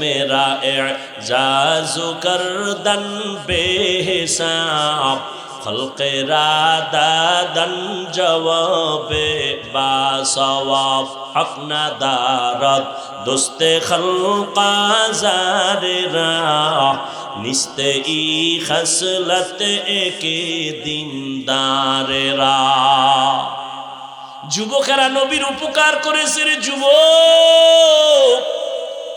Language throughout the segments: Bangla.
মেরা জাজু করদন বেহিসাব খলকেরা দাদন জবাবে বা সওয়াব হক না দারদ দোস্তে খলকা জারেরা নিস্তে ই খসলত একে দিনদারেরা যুবকেরা নবীর উপকার করেছে রে যুবক।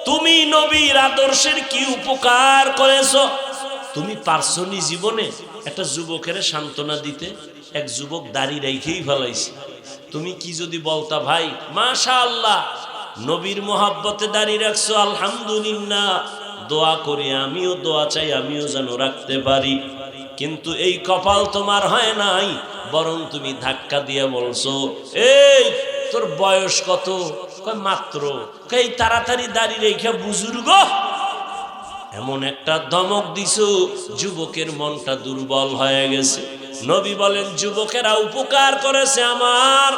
তুমি নবীর আদর্শের কি উপকার করেছ? তুমি পার্সনি জীবনে একটা যুবকের সান্ত্বনা দিতে? এক যুবক দাড়ি রেখেই ফেলাইছে। তুমি কি যদি বলতা, ভাই মাশা আল্লাহ নবীর মোহাব্বতে দাঁড়িয়ে রাখছো, আলহামদুলিল্লাহ। দোয়া করে আমিও দোয়া চাই, আমিও যেন রাখতে পারি। কিন্তু এই কপাল তোমার হয় নাই, বরং তুমি ধাক্কা দিয়ে বলছো, এই তোর বয়স কত? মাত্র। কই তাড়াতাড়ি দাঁড়িয়ে রেখে বুজুর্গ। এমন একটা দমক দিস যুবকের মনটা দুর্বল হয়ে গেছে। নবী বলেন, যুবকেরা উপকার করেছে আমার।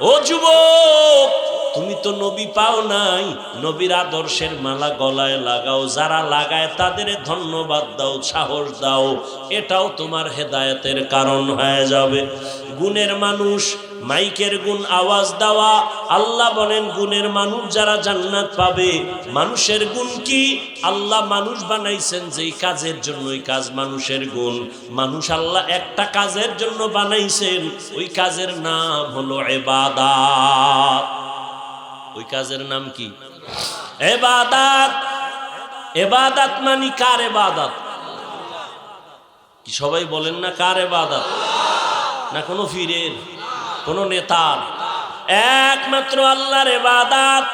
ও যুবক তুমি তো নবী পাও নাই। নবীর আদর্শের মালা গলায় লাগাও, যারা লাগায় তাদের ধন্যবাদ দাও, সাহস দাও। এটাও তোমার হেদায়তের কারণ হয়ে যাবে। গুণের মানুষ, মাইকের গুণ, আওয়াজ দেওয়া। আল্লাহ বলেন, গুণের মানুষ যারা জান্নাত পাবে, মানুষের গুণ কি? আল্লাহ মানুষ বানাইছেন যেই কাজের জন্য, ওই কাজ মানুষের গুণ। মানুষ আল্লাহ একটা কাজের জন্য বানাইছেন, ওই কাজের নাম হলো এবাদাত। ওই কাজের নাম কি? এবাদাত। এবাদাত মানি কার এবাদাত? কি সবাই বলেন না কার এবাদাত? না কোনো ফিরের কোনো নেতার? একমাত্র আল্লাহর এবাদাত।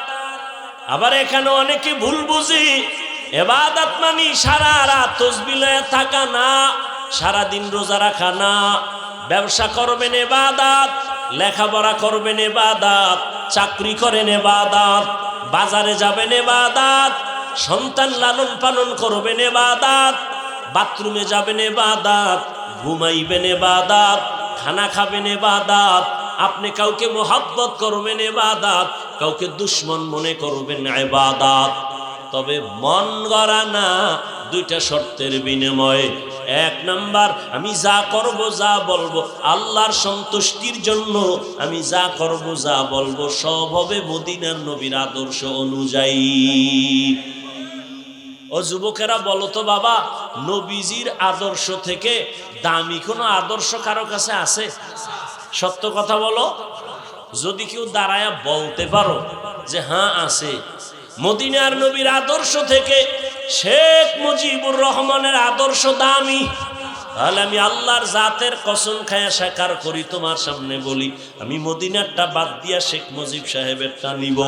আবার এখানে অনেকে ভুল বুঝি। এবাদাত মানি সারা রাত তসবিলে থাকা না সারা দিন রোজা রাখা না। ব্যবসা করবেন এবাদাত, লেখাপড়া করবেন এবাদাত। চাকরি করেন এবাদাত, বাজারে যাবেন এবাদাত, সন্তান লালন পালন করবেন এবাদাত, বাথরুমে যাবেন এবাদাত, ঘুমাইবেন এবাদাত, খানা খাবেন এবাদাত, আপনি কাউকে মোহাব্বত করবেন এবাদাত, কাউকে দুশ্মন মনে করবেন এবাদাত। তবে মন গড়া না, দুইটা শর্তের বিনিময়ে। এক নাম্বার, আমি যা করব, যা বলব, আল্লাহর সন্তুষ্টির জন্য আমি যা করব, যা বলব, সব হবে মদিনার নবীর আদর্শ অনুযায়ী। ও যুবকেরা, বলো তো বাবা, নবীজির আদর্শ থেকে দামি কোনো আদর্শ কারও কাছে আছে? সত্য কথা বলো। যদি কেউ দাঁড়ায়া বলতে পারো যে হ্যাঁ আছে। মদিনার নবীর আদর্শ থেকে শেখ মুজিবুর রহমানের আদর্শ দামি। তাহলে আমি আল্লাহর জাতের কসম খায়া স্বীকার করি, তোমার সামনে বলি, আমি মদিনারটা বাদ দিয়া শেখ মুজিব সাহেবেরটা নিব।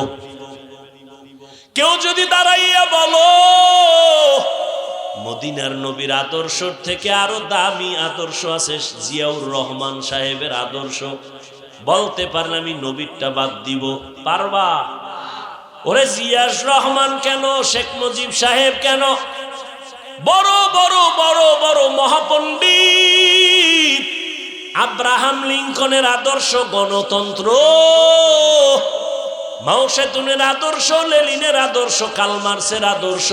কেউ যদি দাঁড়াইয়া বলো, মদিনার নবীর আদর্শ থেকে আরও দামি আদর্শ আছে, জিয়াউর রহমান সাহেবের আদর্শ। বলতে পারলে আমি নবীরটা বাদ দিব, পারবা? ওরে জিয়াস রহমান কেন? শেখ মুজিব সাহেব কেন? বড় বড় বড় বড় মহাপণ্ডিত আব্রাহাম লিঙ্কনের আদর্শ গণতন্ত্র। মাউসেতুনের আদর্শ, লেলিনের আদর্শ, কালমার্সের আদর্শ।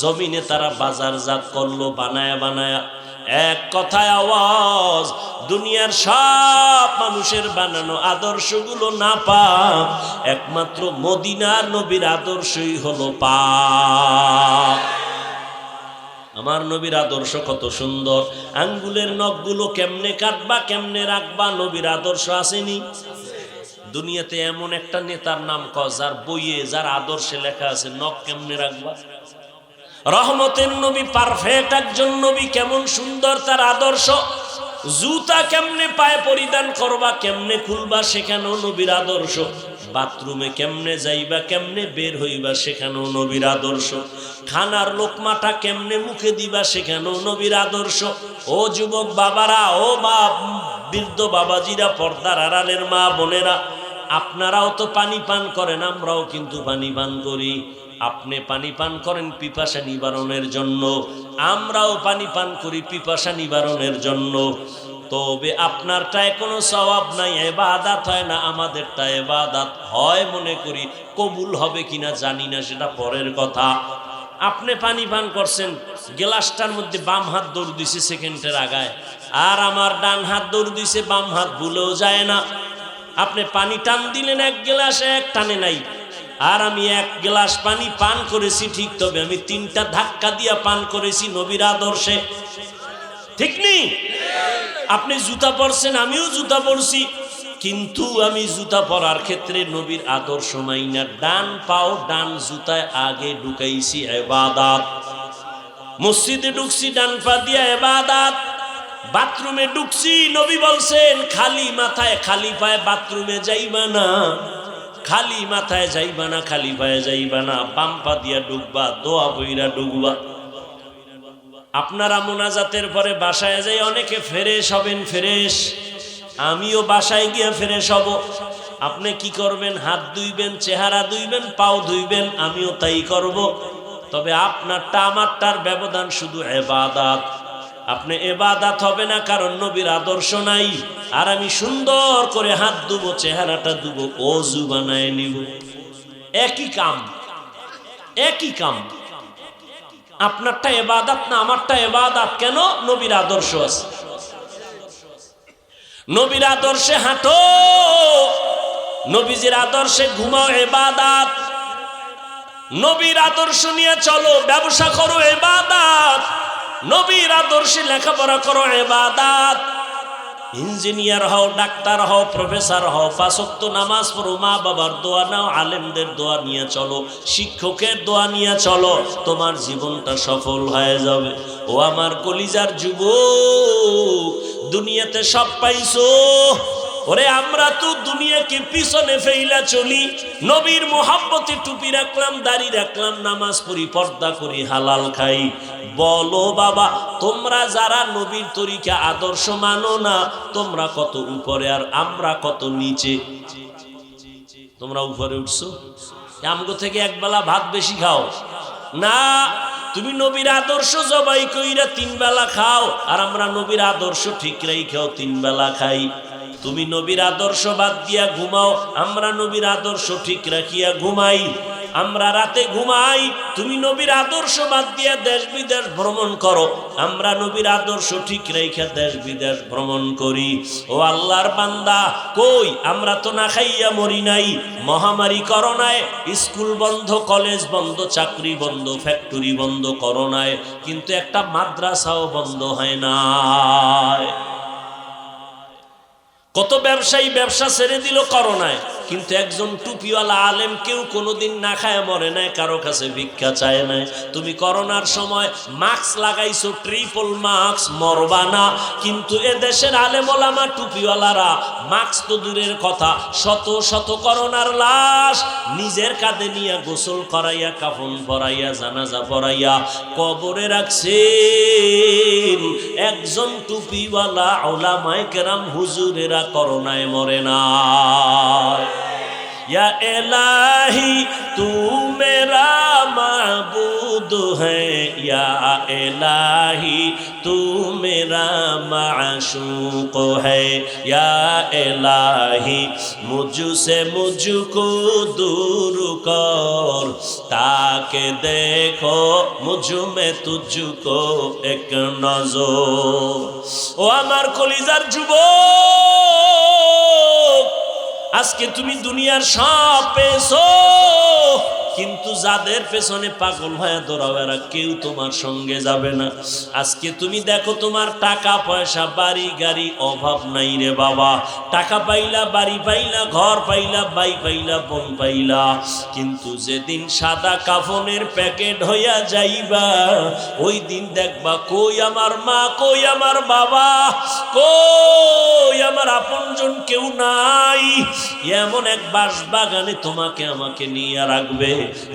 জমিনে তারা বাজারজাত করল, বানায়া বানায়া। এক কথায় আওয়াজ, দুনিয়ার সব মানুষের বানানো আদর্শগুলো না পাপ, একমাত্র মদিনার নবীর আদর্শই হলো পাপ। আমার নবীর আদর্শ কত সুন্দর। আঙ্গুলের নখগুলো কেমনে কাটবা, কেমনে রাখবা, নবীর আদর্শ আসেনি? দুনিয়াতে এমন একটা নেতার নাম ক যার বইয়ে, যার আদর্শে লেখা আছে, নখ কেমনে রাখবা? রহমতের নবী পারফেক্ট একজন নবী, কেমন সুন্দর তার আদর্শ। জুতা কেমনে পায়ে পরিধান করবা, কেমনে খুলবা, সেখানেও নবীর আদর্শ। বাথরুমে কেমনে যাইবা, কেমনে বের হইবা, সেখানেও নবীর আদর্শ। খানার লোকমাটা কেমনে মুখে দিবা, সেখানেও নবীর আদর্শ। ও যুবক বাবারা, ও মা, বৃদ্ধ বাবাজিরা, পর্দার আড়ালের মা বোনেরা, আপনারাও তো পানি পান করেন, আমরাও কিন্তু পানি পান করি। আপনি পানি পান করেন পিপাসা নিবারণের জন্য। আমরাও পানি পান করি পিপাসা নিবারণের জন্য। তবে আপনারটায় কোনো স্বভাব নাই এবাদাত হয় না আমাদেরটা এবাদাত হয় মনে করি। কবুল হবে কিনা জানি না, সেটা পরের কথা। আপনি পানি পান করছেন, গ্লাসটার মধ্যে বাম হাত দৌড় দিছে সেকেন্ডের আগায়। আর আমার ডান হাত দৌড় দিছে, বাম হাত ভুলেও যায় না। আপনি পানি টান দিলেন, এক গ্লাসে, এক টানে নাই। আর আমি এক গ্লাস পানি পান করেছি, ঠিক তবে আমি তিনটা ধাক্কা দিয়া পান করেছি নবীর আদর্শে। ঠিক নেই আপনি জুতা পরছেন, আমিও জুতা পরছি। কিন্তু আমি জুতা পরার ক্ষেত্রে নবীর আদর্শ মাইনা ডান পাও, ডান জুতায় আগে ঢুকাইছি এবাদাত। মসজিদে ঢুকছি, ডান পা দিয়া এবাদাত। বাথরুমে ঢুকছি, নবী বলছেন, খালি মাথায়, খালি পায়ে বাথরুমে যাইবা না। খালি মাথায় যাইবা না, খালি পায়ে যাইবা না, বাম পা দিয়া ডুববা, দোয়া বইরা ডুববা। আপনারা মোনাজাতের পরে বাসায় যাই, অনেকে ফ্রেশ হবেন, ফ্রেশ। আমিও বাসায় গিয়ে ফ্রেশ হব। আপনি কি করবেন? হাত ধুইবেন, চেহারা ধুইবেন, পাও ধুইবেন, আমিও তাই করব। তবে আপনারটা, আমারটার ব্যবধান শুধু এবাদাত। আপনি এবাদাত হবে না, কারণ নবীর আদর্শ নাই। আর আমি সুন্দর করে হাত ধুবো চেহারাটা ধুবো অজু বানায় নিব। একই কাম একই কাম। আপনারটা এবাদাত না, আমারটা এবাদাত। কেন? নবীর আদর্শ আছে। নবীর আদর্শে হাঁটো। নবীজির আদর্শে ঘুমাও, এবাদাত। নবীর আদর্শ নিয়ে চলো, ব্যবসা করো, এবাদাত। নবীর আদর্শে লেখাপড়া করো এবাদাত ইঞ্জিনিয়ার হও, ডাক্তার হও, প্রফেসর হও পাশক্ত নামাজ পড়ো, মা বাবার দোয়া নাও, আলেমদের দোয়া নিয়ে চলো, শিক্ষকের দোয়া নিয়ে চলো, তোমার জীবনটা সফল হয়ে যাবে। ও আমার কলিজার যুব দুনিয়াতে সব পাইছো। ওরে, আমরা তো দুনিয়াকে পিছনে ফেইলা চলি। নবীর মোহাব্বতে টুপি রাখলাম, দাড়ি রাখলাম, নামাজ পড়ি, পর্দা করি, হালাল খাই। বলো বাবা, তোমরা যারা নবীর তরিকা আদর্শ মানো না, তোমরা কত উপরে আর আমরা কত নিচে? তোমরা উপরে উঠছো? আমগো থেকে একবেলা ভাত বেশি খাও। না, তুমি নবীর আদর্শ জবাই কইরা তিন বেলা খাও, আর আমরা নবীর আদর্শ ঠিক রাই খাও তিন বেলা খাই। তুমি নবীর আদর্শ বাদ দিয়া ঘুমাও, আমরা নবীর আদর্শ ঠিক রাখিয়া ঘুমাই। আমরা রাতে ঘুমাই, তুমি নবীর আদর্শ বাদ দিয়া দেশ বিদেশ ভ্রমণ করো, আমরা নবীর আদর্শ ঠিক রেখে দেশ বিদেশ ভ্রমণ করি। ও আল্লাহর বান্দা, কই, আমরা তো না খাইয়া মরি নাই, মহামারী করোনায়, স্কুল বন্ধ, কলেজ বন্ধ, চাকরি বন্ধ, ফ্যাক্টরি বন্ধ করোনায়, কিন্তু একটা মাদ্রাসাও বন্ধ হয় না কত ব্যবসায়ী ব্যবসা ছেড়ে দিল করোনায়? কিন্তু একজন টুপিওয়ালা আলেম কেউ কোনোদিন না খায়, মরে নাই, কারও কাছে ভিক্ষা চায় নাই। তুমি করোনার সময় মাস্ক লাগাইছো, ট্রিপল মাস্ক, মরবা না। কিন্তু এ দেশের আলেম ওলামা টুপিওয়ালারা, মাস্ক তো দূরের কথা, শত শত করোনার লাশ নিজের কাঁধে নিয়ে গোসল করাইয়া, কাফন পরাইয়া, জানাজা পরাইয়া কবরে রাখছেন। একজন টুপিওয়ালা ওলামায় কেরাম হুজুরেরা করোনায় মরে না یا الہی تو میرا معبود ہے یا الہی تو میرا معشوق ہے یا الہی مجھ سے مجھ کو دور کر تاکہ دیکھو مجھ میں تجھ کو ایک نظر ও আমার কলিজার যুবক আজকে তুমি দুনিয়ার সব পেয়েছ। কিন্তু যাদের পেছনে পাগল হয়ে দৌড়াও, এরা কেউ তোমার সঙ্গে যাবে না। আজকে তুমি দেখো তোমার টাকা পয়সা, বাড়ি গাড়ি অভাব নাই রে বাবা। টাকা পাইলা, বাড়ি পাইলা, ঘর পাইলা, বাই পাইলা, বোন পাইলা। কিন্তু যেদিন সাদা কাফনের প্যাকেট হইয়া যাইবা, ওই দিন দেখবা, কই আমার মা, কই আমার বাবা, কই আমার আপনজন কেউ নাই। এমন এক বাস বাগানে তোমাকে আমাকে নিয়ে রাখবে।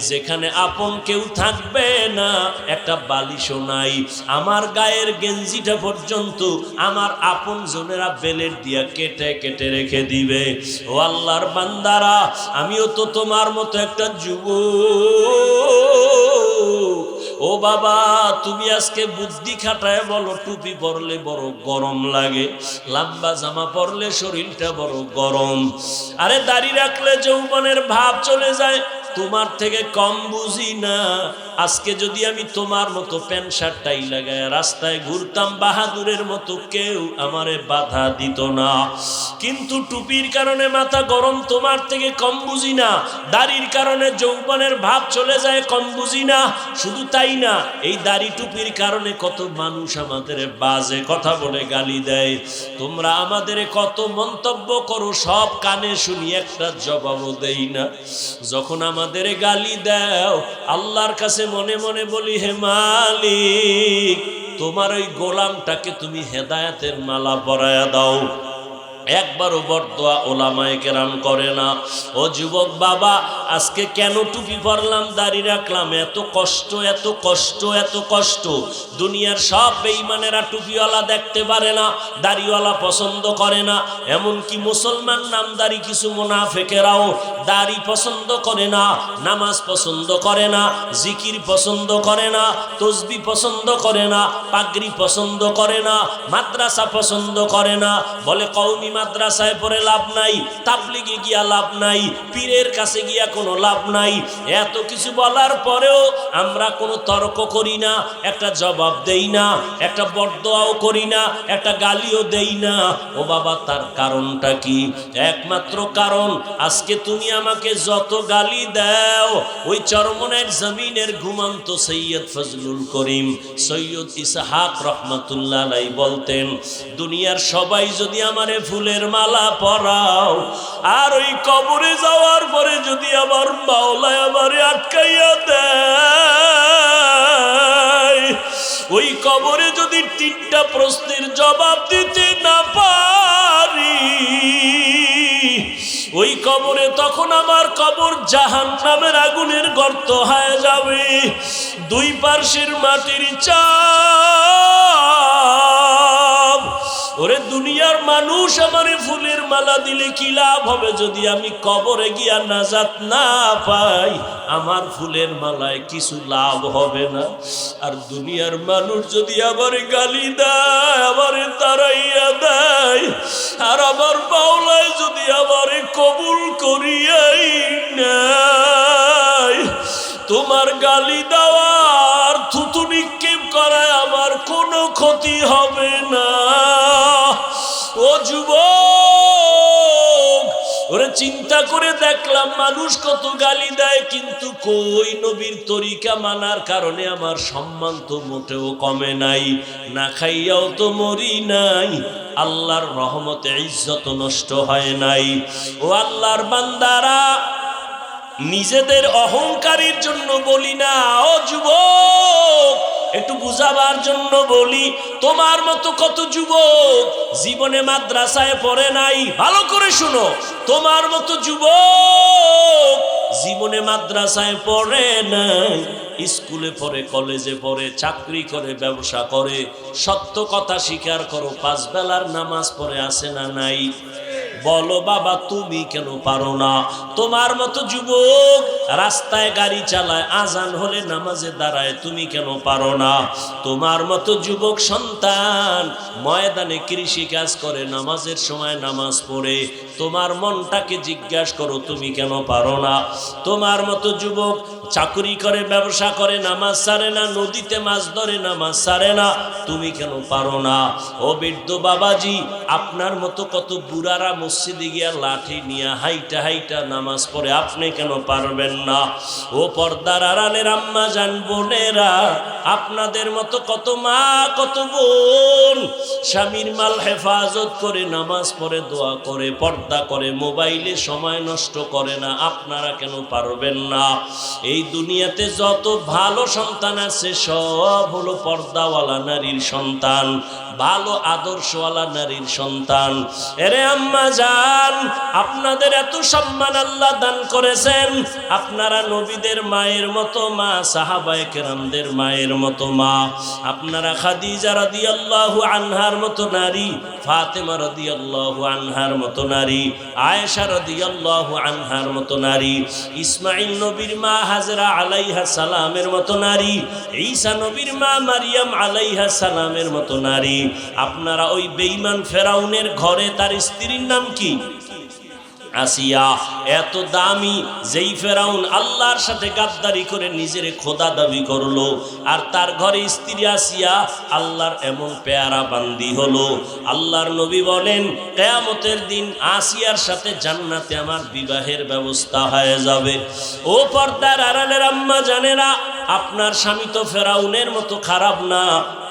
যেখানে আপন কেউ থাকবে না, একটা বালিশও নাই। আমার গায়ের গেঞ্জিটা পর্যন্ত আমার আপন জনেরা বেলের দিয়া কেটে কেটে রেখে দিবে। ও আল্লাহর বান্দারা, আমিও তো তোমার মতো একটা যুবক। ও বাবা, তুমি আজকে বুদ্ধি খাটায় বলো, টুপি পরলে বড় গরম লাগে। লম্বা জামা পরলে শরীরটা বড় গরম। আরে দাড়ি রাখলে যৌবনের ভাব চলে যায়। তোমার থেকে কম বুঝি না। আজকে যদি আমি তোমার মতো প্যান্ট শার্টটাই লাগায় রাস্তায় ঘুরতাম, বাহাদুরের মতো কেউ আমারে বাধা দিত না। কিন্তু টুপির কারণে মাথা গরম, তোমার থেকে কম বুঝি না। দাড়ির কারণে যৌবনের ভাব চলে যায়, কম বুঝি না। শুধু তাই না, এই দাড়ি টুপির কারণে কত মানুষ আমাদের বাজে কথা বলে গালি দেয়। তোমরা আমাদের কত মন্তব্য করো, সব কানে শুনি একটা জবাবও দেই না। যখন আমাদের গালি দাও। আল্লাহর কাছে মনে মনে বলি, হে মালিক, তোমার ওই গোলামটাকে তুমি হেদায়াতের মালা পরায়া দাও। একবারও বরদোয়া ওলামায় কেরাম করে না। ও যুবক বাবা, আজকে কেন টুপি পরলাম, দাড়ি রাখলাম? এত কষ্ট এত কষ্ট এত কষ্ট। দুনিয়ার সব বেইমানেরা টুপিওয়ালা দেখতে পারে না, দাড়িওয়ালা পছন্দ করে না। এমনকি মুসলমান নামদারি কিছু মোনাফেকেরাও দাড়ি পছন্দ করে না, নামাজ পছন্দ করে না, জিকির পছন্দ করে না, তসবি পছন্দ করে না, পাগড়ি পছন্দ করে না, মাদ্রাসা পছন্দ করে না। বলে কৌমি মাদ্রাসায় পড়ে লাভ নাই, তাবলিগে গিয়া লাভ নাই, পীরের কাছে গিয়া কোনো লাভ নাই। এত কিছু বলার পরেও আমরা কোনো তর্ক করি না, একটা জবাব দেই না, একটা বরদোয়াও করি না, একটা গালিও দেই না। ও বাবা, তার কারণটা কি? একমাত্র কারণ, আজকে তুমি আমাকে যত গালি দাও, ওই চরমনের জমিনের ঘুমন্ত সৈয়দ ফজলুল করিম, সৈয়দ ইসাহাক রহমাতুল্লাহ বলতেন, দুনিয়ার সবাই যদি আমারে ফুলের মালা পরাও। আর ওই কবরে যাওয়ার পরে যদি আমার মাওলায় আমারে আটকাইয়া দেয়, ওই কবরে যদি তিনটা প্রশ্নের জবাব দিতে না পারি, ওই কবরে তখন আমার কবর জাহান নামের আগুনের গর্ত হয়ে যাবে। দুই পার্শ্বের মাটির চাপ ওরে দুনিয়ার মানুষ আমারে ফুলের মালা দিলে কি লাভ হবে যদি আমি কবরে গিয়া নাজাত না পাই? আমার ফুলের মালায় কিছু লাভ হবে না। আর দুনিয়ার মানুষ যদি আবার গালি দেয়, আমারে তারাইয়া দেয়, আর আমার বাউলায় যদি আমারে কবুল করিয়াই নেয় তোমার গালি দেওয়ার থুতু নিক্ষেপ করায় আমার কোনো ক্ষতি হবে না। ও যুবক, ওরে চিন্তা করে দেখলাম মানুষ কত গালি দেয়, কিন্তু কই নবীর তরিকা মানার কারণে আমার সম্মান তো মোটেও কমে নাই। না খাইয়াও তো মরি নাই, আল্লাহর রহমতে ইজ্জত নষ্ট হয় নাই। ও আল্লাহর বান্দারা নিজেদের অহংকারের জন্য বলি না। ও যুবক, একটু বুঝাবার জন্য বলি, তোমার মতো কত যুবক জীবনে মাদ্রাসায় পড়ে নাই? ভালো করে শুনো। তোমার মতো যুবক জীবনে মাদ্রাসায় পড়ে নাই, স্কুলে পড়ে, কলেজে পড়ে, চাকরি করে, ব্যবসা করে। সত্য কথা স্বীকার করো, পাঁচ বেলার নামাজ পড়ে আসে না নাই? বলো, বাবা, তুমি কেন পারো না? তোমার মতো যুবক রাস্তায় গাড়ি চালায়, আজান হলে নামাজে দাঁড়ায়, তুমি কেন পারো না? তোমার মতো যুবক সন্তান ময়দানে কৃষি কাজ করে, নামাজের সময় নামাজ পড়ে। তোমার মনটাকে জিজ্ঞাসা করো, তুমি কেন পারো না? তোমার মতো যুবক চাকরি করে, ব্যবসা করে, নামাজ সারে না, নদীতে মাছ ধরে, নামাজ সারে না, তুমি কেন পারো না? ও বৃদ্ধ বাবাজি, আপনার মতো কত বুড়ারা মসজিদে গিয়া লাঠি নিয়ে হাইটা হাইটা নামাজ পড়ে, আপনি কেন পারবেন না? ও পর্দার আড়ালের আম্মা জান বোনেরা, আপনাদের মতো কত মা, কত বোন, স্বামীর মাল হেফাজত করে নামাজ পড়ে, দোয়া করে, পর্দা করে, মোবাইলে সময় নষ্ট করে না, আপনারা কেন পারবেন না? এই দুনিয়াতে যত ভালো সন্তান আছে, সব হলো পর্দাওয়ালা নারীর সন্তান, ভালো আদর্শওয়ালা নারীর সন্তান। এরে আম্মা যান আপনাদের এত সম্মান আল্লাহ দান করেছেন। আপনারা নবীদের মায়ের মতো মা, সাহাবায়ে কেরামদের মায়ের মতো মা। আপনারা খাদিজা আল্লাহ আনহার মতো নারী, ফাতেমা আল্লাহ আনহার মতো নারী, আয়েশা আল্লাহ আনহার মতো নারী ইসমাইল নবীর মা, হাজরা আলাইহা সালামের মতো নারী, ঈসা নবীর মা, মারিয়াম আলাইহা সালামের মতো নারী। আপনারা ওই বেঈমান ফেরাউনের ঘরে তার স্ত্রীর নাম কি? আসিয়া, এত দামি যেই ফেরাউন আল্লাহর সাথে গাদ্দারি করে নিজের খোদা দাবি করল, আর তার ঘরে স্ত্রী আসিয়া আল্লাহর এমন পেয়ারা বান্দি হলো। আল্লাহর নবী বলেন, কেয়ামতের দিন আসিয়ার সাথে জান্নাতে আমার বিবাহের ব্যবস্থা হয়ে যাবে। ও পর্দার আড়ালের আম্মা জানেরা আপনার স্বামী তো ফেরাউনের মতো খারাপ না।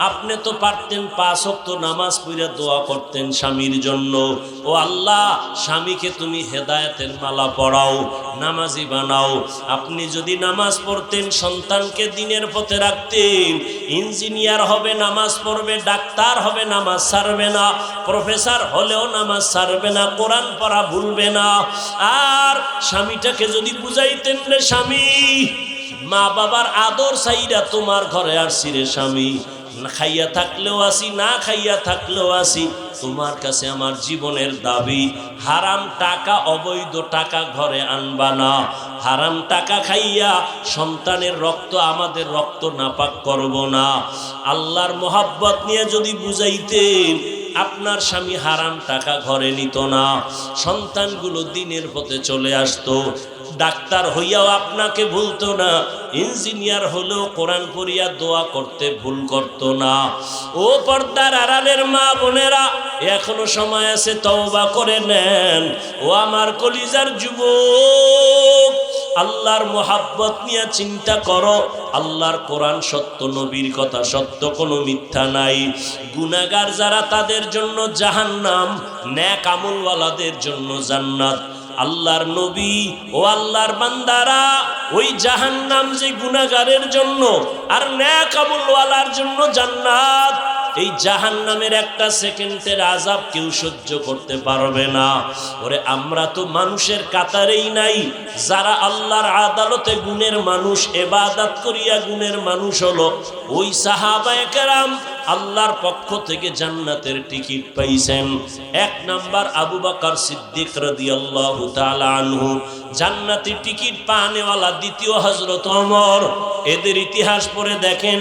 আপনি তো পারতেন পাঁচ অক্ত নামাজ পড়ে দোয়া করতেন স্বামীর জন্য। ও আল্লাহ, স্বামীকে তুমি হেদায়েতের মালা পড়াও, নামাজি বানাও। আপনি যদি নামাজ পড়তেন, সন্তানকে দিনের পথে রাখতেন। ইঞ্জিনিয়ার হবে, নামাজ পড়বে, ডাক্তার হবে, নামাজ ছাড়বে না। প্রফেসর হলেও নামাজ ছাড়বে না, কোরআন পড়া ভুলবে না। আর স্বামীটাকে যদি বুঝাইতেন স্বামী মা বাবার আদর চাইরা তোমার ঘরে আসছি রে স্বামী। খাইয়া থাকলেও আসি, না খাইয়া থাকলেও আসি। তোমার কাছে আমার জীবনের দাবি, হারাম টাকা, অবৈধ টাকা ঘরে আনবা না। হারাম টাকা খাইয়া সন্তানের রক্ত, আমাদের রক্ত নাপাক করব না। আল্লাহর মোহাব্বত নিয়ে যদি বুঝাইতেন, আপনার স্বামী হারাম টাকা ঘরে নিত না। সন্তানগুলো দিনের পথে চলে আসতো। ডাক্তার হইয়াও আপনাকে ভুলতো না, ইঞ্জিনিয়ার হলেও কোরআন পড়িয়া দোয়া করতে ভুল করত না। ও পর্দার আড়ালের মা বোনেরা, এখনও সময় আছে তওবা করে নেন। ও আমার কলিজার যুবক, আল্লাহর মোহাব্বত নিয়ে চিন্তা করো। আল্লাহর কোরআন সত্য, নবীর কথা সত্য, কোনো মিথ্যা নাই। গুনাগার যারা তাদের জন্য জাহান্নাম, ন্যাক আমলওয়ালাদের জন্য জান্নাত। আল্লাহর নবী ও আল্লাহর বান্দারা ওই জাহান্নাম যে গুনাগারের জন্য আর ন্যাক আমলওয়ালার জন্য জান্নাত, এই জাহান নামের একটা সেকেন্ডের আজাব কেউ সহ্য করতে পারবে না। ওরে, আমরা তো মানুষের কাতারেই নাই, যারা আল্লাহর আদালতে গুণের মানুষ, এবাদাত করিয়া গুণের মানুষ হলো ওই সাহাবায়ে কেরাম আল্লাহর পক্ষ থেকে জান্নাতের টিকিট পাইছেন। এক নাম্বার আবু বকর সিদ্দিক রাদিয়াল্লাহু তাআলা আনহু, জান্নাতি টিকিট পানেওয়ালা দ্বিতীয় হযরত ওমর। এদের ইতিহাস পড়ে দেখেন,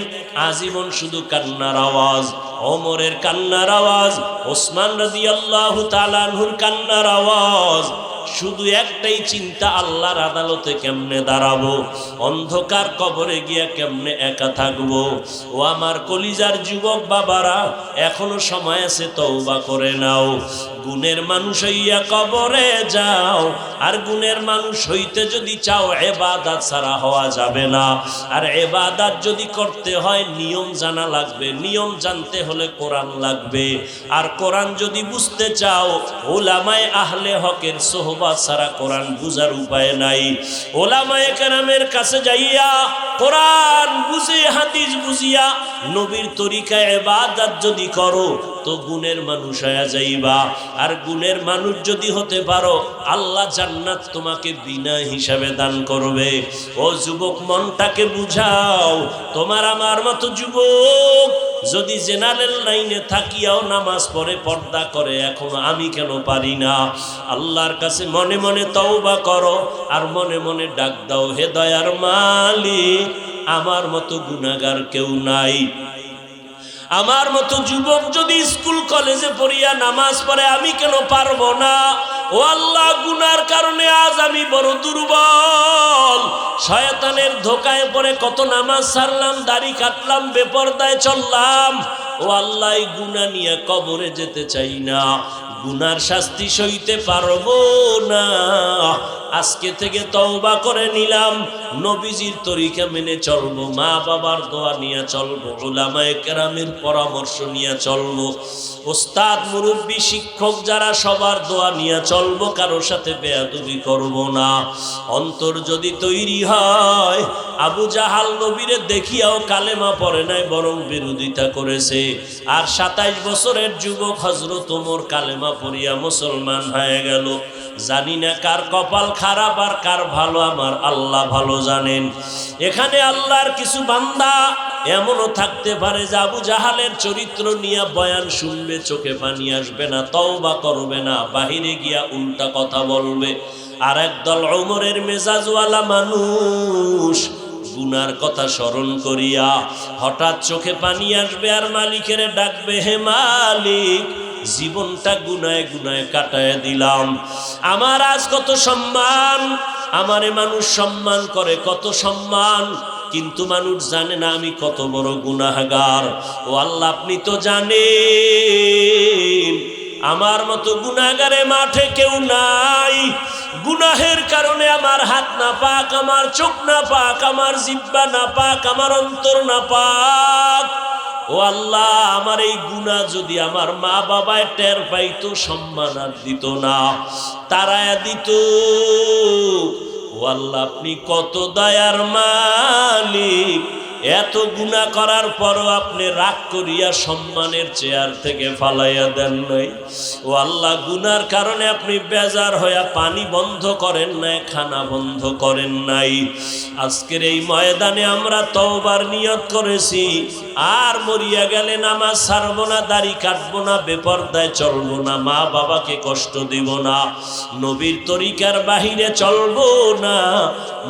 আজীবন শুধু কান্নার আওয়াজ, ওমরের কান্নার আওয়াজ, ওসমান রাদিয়াল্লাহু তাআলা আনহুর কান্নার আওয়াজ। শুধু একটাই চিন্তা, আল্লাহর আদালতে কেমনে দাঁড়াবো? অন্ধকার কবরে গিয়া কেমনে একা থাকব? ও আমার কলিজার যুবক বাবারা, এখনও সময় আছে, তওবা করে নাও। গুণের মানুষ হইয়া কবরে যাও, আর গুণের মানুষ হইতে যদি চাও, এবাদাত ছাড়া হওয়া যাবে না। আর এবাদাত যদি করতে হয়, নিয়ম জানা লাগবে। নিয়ম জানতে হলে কোরআন লাগবে। আর কোরআন যদি বুঝতে চাও, ওলামায় আহলে হকের সোহবাত ছাড়া কোরআন বুঝার উপায় নাই। ওলামায়ে কেরামের কাছে যাইয়া কোরআন বুঝে, হাদিস বুঝিয়া নবীর তরিকায় এবাদাত যদি করো, তো গুণের মানুষ হয়ে যাইবা। আর গুণের মানুষ যদি হতে পারো, আল্লাহ জান্নাত তোমাকে বিনা হিসাবে দান করবে। ও যুবক, মনটাকে বুঝাও। তোমার আমার মতো যুবক যদি জেনারেল লাইনে থাকিয়াও নামাজ পড়ে, পর্দা করে, এখন আমি কেন পারি না? আল্লাহর কাছে মনে মনে তওবা করো, আর মনে মনে ডাক দাও, হে দয়ার মালিক, আমার মতো গুণাগার কেউ নাই। আমার মতো যুবক যদি স্কুল কলেজে পড়িয়া নামাজ পড়ে, আমি কেন পারব না? ও আল্লাহ, গুনার কারণে আজ আমি বড় দুর্বল। শয়তানের ধোকায় পড়ে কত নামাজ সারলাম, দাড়ি কাটলাম, বেপরদায় চললাম। ও আল্লাহ গুনা নিয়ে কবরে যেতে চাই না। গুনার শাস্তি সইতে পারব না। আজকে থেকে তওবা করে নিলাম। নবীজির তরিকা মেনে চলবো মা বাবার দোয়া নিয়ে চলবো ওলামায়ে কেরামের পরামর্শ নিয়ে চলবো। ওস্তাদ, মুরব্বী, শিক্ষক যারা সবার দোয়া নিয়ে চলবো, কারোর সাথে বেয়াদবি করব না। অন্তর যদি তৈরি হয়, আবু জাহাল নবীরে দেখিয়াও কালেমা পড়ে নাই, বরং বিরোধিতা করেছে। আর সাতাইশ বছরের যুবক হজরত ওমর কালেমা পড়িয়া মুসলমান হয়ে গেল। জানি না কার কপাল খারাপ আর কার ভালো, আমার আল্লাহ ভালো জানেন। এখানে আল্লাহর কিছু বান্দা এমনও থাকতে পারে যে আবু জাহালের চরিত্র নিয়ে বয়ান শুনবে, চোখে পানি আসবে না, তওবা করবে না, বাহিরে গিয়া উল্টা কথা বলবে। আর একদল অমরের মেজাজওয়ালা মানুষ গুনার কথা স্মরণ করিয়া হঠাৎ চোখে পানি আসবে আর মালিকের ডাকবে, হে মালিক জীবনটা গুনায় গুনায় কাটায় দিলাম। আমার আজ কত সম্মান, আমারে মানুষ সম্মান করে কত সম্মান, কিন্তু মানুষ জানে না আমি কত বড় গুনাহগার। ও আল্লাহ, আপনি তো জানেন, আমার মতো গুনাগারে মাঠে কেউ নাই। গুনাহের কারণে আমার হাত না পাক, আমার চোখ না পাক, আমার জিব্বা না পাক, আমার অন্তর না পাক। ও আল্লাহ, আমার এই গুণা যদি আমার মা বাবায় টের পাইতো, সম্মান আর দিত না, তারায়া দিত। ও আল্লাহ, আপনি কত দয়ার মালিক। এত গুণা করার পরও আপনি রাগ করিয়া সম্মানের চেয়ার থেকে ফালাইয়া দেন নাই। ও আল্লাহ, গুনার কারণে আপনি বেজার হইয়া পানি বন্ধ করেন নাই, খানা বন্ধ করেন নাই। আজকের এই ময়দানে আমরা তওবার নিয়ত করেছি, আর মরিয়া গেলে নামাজ ছাড়বো না, দাড়ি কাটবো না, বেপরদায় চলবো না মা বাবাকে কষ্ট দিব না, নবীর তরিকার বাহিরে চলবো না।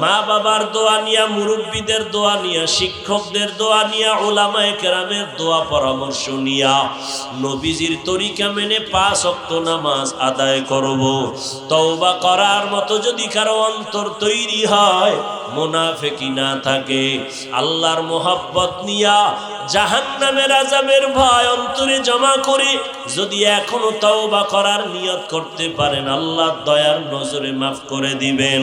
মা বাবার দোয়া নিয়া, মুরব্বীদের দোয়া নিয়া, শিক্ষকদের দোয়া নিয়া ওলামায়ে কেরামের দোয়া পরামর্শ নিয়া নবীজির তরিকা মেনে পাঁচ অক্ত নামাজ আদায় করব। তওবা করার মতো যদি কারও অন্তর তৈরি হয় মোনাফেকি না থাকে। আল্লাহর মোহাব্বত নিয়া জাহান্নামের আজাবের ভয় অন্তরে জমা করে যদি এখনও তওবা করার নিয়ত করতে পারেন আল্লাহ দয়ার নজরে মাফ করে দিবেন।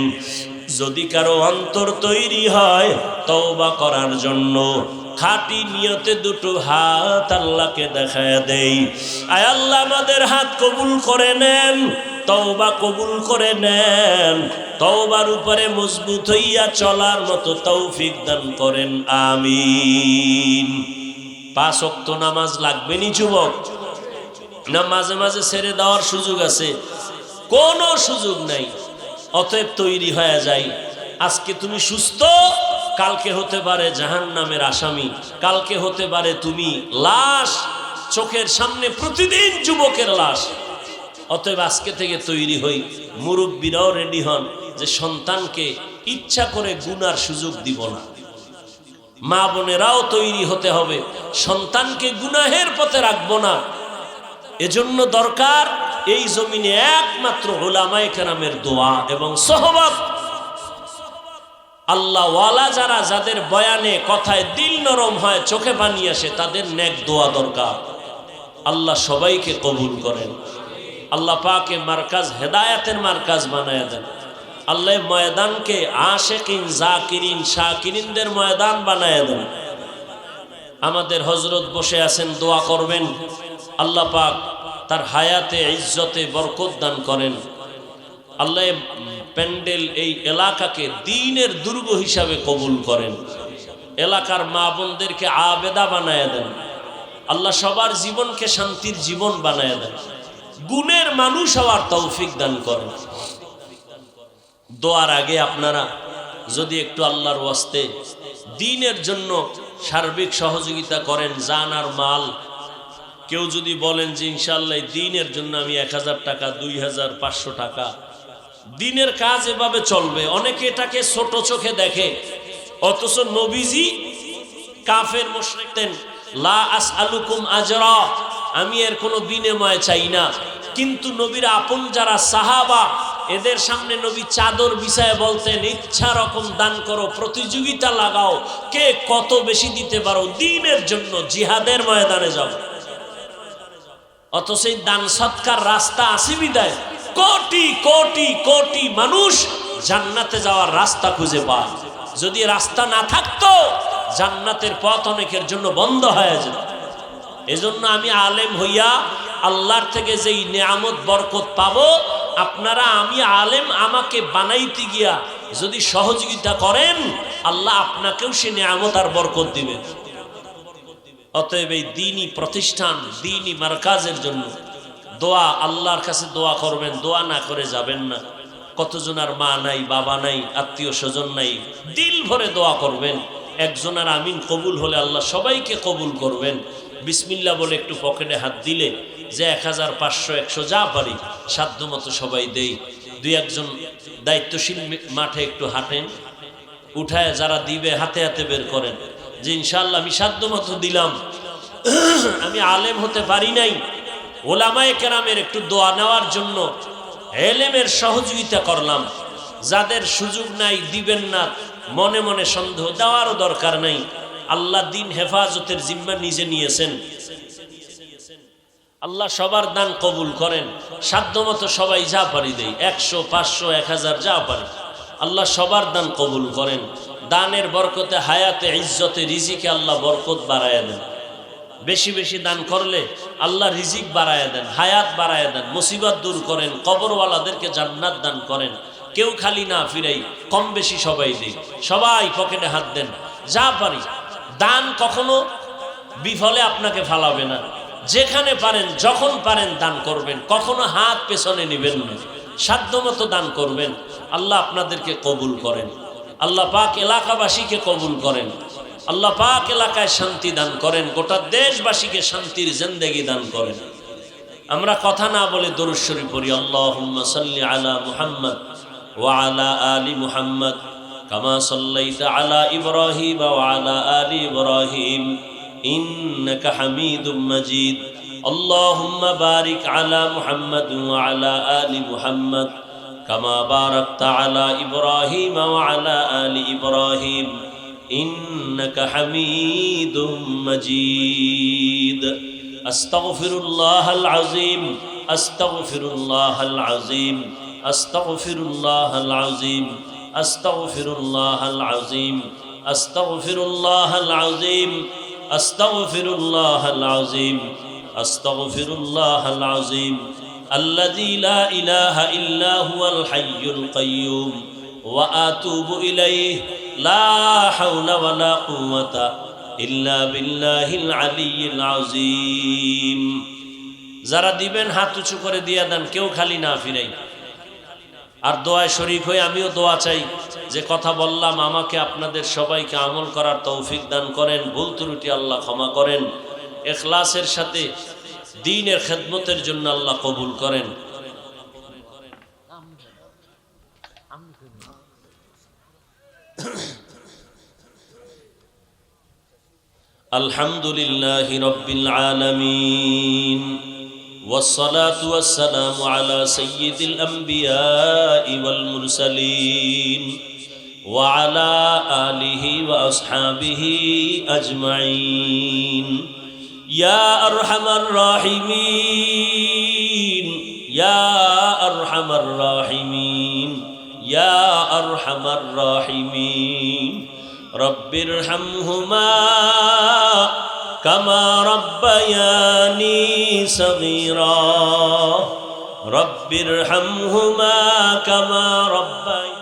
যদি কারও অন্তর তৈরি হয়, তওবা করার জন্য খাটি নিয়তে দুটো হাত আল্লাহকে দেখায় দেই। আয় আল্লাহ, আমাদের হাত কবুল করে নেন, তওবা কবুল করে নেন, তওবার উপরে মজবুত হইয়া চলার মতো তৌফিক দান করেন, আমিন। পাঁচ ওয়াক্ত নামাজ লাগবে নি, যুবক? না, মাঝে মাঝে ছেড়ে দেওয়ার সুযোগ আছে? কোনো সুযোগ নাই। অতএব তৈরি হয়ে যায় আজকে তুমি সুস্থ, কালকে হতে পারে জাহান নামের আসামি, কালকে হতে পারে তুমি লাশ, চোখের সামনে প্রতিদিন যুবকের লাশ। অতএব আজকে থেকে তৈরি হই, মুরব্বীরাও রেডি হন যে সন্তানকে ইচ্ছা করে গুনার সুযোগ দিব না। মা বোনেরাও তৈরি হতে হবে, সন্তানকে গুনাহের পথে রাখব না। এজন্য দরকার এই জমিনে একমাত্র ওলামায়ে কেরামের দোয়া এবং সহবত। আল্লাহ ওয়ালা যারা যাদের বয়ানে কথায় দিল নরম হয়, চোখে পানি আসে, তাদের নেক দোয়া দরকার। আল্লাহ সবাইকে কবুল করেন। আল্লাহ পাকে মার্কাজ, হেদায়াতের মার্কাজ বানায় দেন। আল্লাহ ময়দানকে আশেকিন, জাকিরিন, শাকিরিনদের ময়দান বানায় দেন। আমাদের হজরত বসে আছেন, দোয়া করবেন। আল্লাহ পাক তার হায়াতে, ইজ্জতে বরকত দান করেন। আল্লাহ প্যান্ডেল এই এলাকাকে দিনের দুর্গ হিসাবে কবুল করেন। এলাকার মা বোনদেরকে আবেদা বানায় দেন। আল্লাহ সবার জীবনকে শান্তির জীবন বানায় দেন। গুণের মানুষ হওয়ার তৌফিক দান করেন। দোয়ার আগে আপনারা যদি একটু আল্লাহর ওয়াস্তে দিনের জন্য সার্বিক সহযোগিতা করেন, জান আর মাল কেউ যদি বলেন যে ইনশাল্লাহ দিনের জন্য আমি এক হাজার টাকা, দুই হাজার পাঁচশো টাকা, দিনের কাজ এভাবে চলবে। অনেকে এটাকে ছোট চোখে দেখে। অথচ নবীজি কাফের মুশরিকতেন লা আস আলুকুম আজরা আমি এর কোনো বিনিময় চাই না। কিন্তু নবীর আপন যারা সাহাবা, এদের সামনে নবী চাদর বিছায় বলতেন, ইচ্ছা রকম দান করো, প্রতিযোগিতা লাগাও, কে কত বেশি দিতে পারো, দিনের জন্য জিহাদের ময়দানে যাও। অত সেই দান সৎকার রাস্তা আসি বিদায়। কোটি কোটি কোটি মানুষ জান্নাতে যাওয়ার রাস্তা খুঁজে পায়। যদি রাস্তা না থাকতো, জান্নাতের পথ অনেকের জন্য বন্ধ হয়ে যেত। এজন্য আমি আলেম হইয়া আল্লাহর থেকে যেই নেয়ামত, বরকত পাবো, আপনারা আমি আলেম, আমাকে বানাইতে গিয়া যদি সহযোগিতা করেন, আল্লাহ আপনাকেও সে নেয়ামত আর বরকত দিবেন অতএব এই দিনই প্রতিষ্ঠান, দিনই মার্কাজের জন্য। দোয়া, আল্লাহর কাছে দোয়া করবেন, দোয়া না করে যাবেন না। কতজনের মা নাই, বাবা নাই, আত্মীয় স্বজন নাই, দিল ভরে দোয়া করবেন। একজনের আমিন কবুল হলে আল্লাহ সবাইকে কবুল করবেন। বিসমিল্লা বলে একটু পকেটে হাত দিলে যে এক হাজার পাঁচশো, একশো যা পারি, সাধ্য মতো সবাই দেই। দুই একজন দায়িত্বশীল মাঠে একটু হাঁটেন, উঠায় যারা দিবে, হাতে হাতে বের করেন। যে ইনশাল্লাহ আমি সাধ্য মতো দিলাম। আমি আলেম হতে পারি নাই। ওলামায়ে কেরামের একটু দোয়া নেওয়ার জন্য এলেমের সহযোগিতা করলাম। যাদের সুযোগ নাই, দিবেন না, মনে মনে সন্দেহ দেওয়ারও দরকার নাই। আল্লাহ দিন হেফাজতের জিম্মা নিজে নিয়েছেন। আল্লাহ সবার দান কবুল করেন। সাধ্যমতো সবাই যা পারি দেয় একশো, পাঁচশো, এক হাজার যা পারি। আল্লাহ সবার দান কবুল করেন। দানের বরকতে হায়াতে, ইজ্জতে, রিজিকে আল্লাহ বরকত বাড়ায় দেন। বেশি বেশি দান করলে আল্লাহ রিজিক বাড়ায় দেন, হায়াত বাড়ায় দেন, মুসিবত দূর করেন, কবরওয়ালাদেরকে জান্নাত দান করেন। কেউ খালি না ফিরাই, কম বেশি সবাই দিই সবাই পকেটে হাত দেন। যা পারি, দান কখনো বিফলে আপনাকে ফালাবে না। যেখানে পারেন, যখন পারেন দান করবেন। কখনো হাত পেছনে নেবেন না। সাধ্যমতো দান করবেন। আল্লাহ আপনাদেরকে কবুল করেন। আল্লাহ পাক এলাকাবাসীকে কবুল করেন আল্লাহ পাক এলাকায় শান্তি দান করেন গোটা দেশবাসীকে শান্তির জিন্দেগি দান করেন আমরা কথা না বলে দরুশ্বরী পড়ি আল্লাহ সাল্লি আলা মুহাম্মদ ওয়ালা আলি মুহাম্মদ কামা সাল্লাইতা আলা ইব্রাহিম ওয়ালা আলি ইব্রাহিম إنك حميد مجيد اللهم بارك على محمد وعلى آل محمد كما باركت على إبراهيم وعلى آل إبراهيم إنك حميد مجيد. أستغفر الله العظيم أستغفر الله العظيم أستغفر الله العظيم أستغفر الله العظيم أستغفر الله العظيم أستغفر الله العظيم أستغفر الله العظيم. আল্লাযী লা ইলাহা ইল্লা হুয়াল হাইয়ুল কাইয়্যুম ওয়া আতুবু ইলাইহি, লা হাওলা ওয়ালা কুওয়াতা ইল্লা বিল্লাহিল আলিয়্যিল আযীম। যারা দিবেন, হাত উঁচু করে দিয়া দেন, কেউ খালি না ফিরাই। আর দোয়ায় শরীফ হয়ে আমিও দোয়া চাই যে কথা বললাম, আমাকে আপনাদের সবাইকে আমল করার তৌফিক দান করেন, ভুল ত্রুটি আল্লাহ ক্ষমা করেন। এখলাসের সাথে দিনের খেদমতের জন্য আল্লাহ কবুল করেন الحمد لله رب العالمين والصلاة والسلام على سيد الأنبياء والمرسلين وعلى آله وأصحابه أجمعين ইয়া আরহামার রাহিমিন, ইয়া আরহামার রাহিমিন, ইয়া আরহামার রাহিমিন, রব্বির হামহুমা কামা রব্বায়ানি সগীরা, রব্বির হামহুমা কামা রব্বায়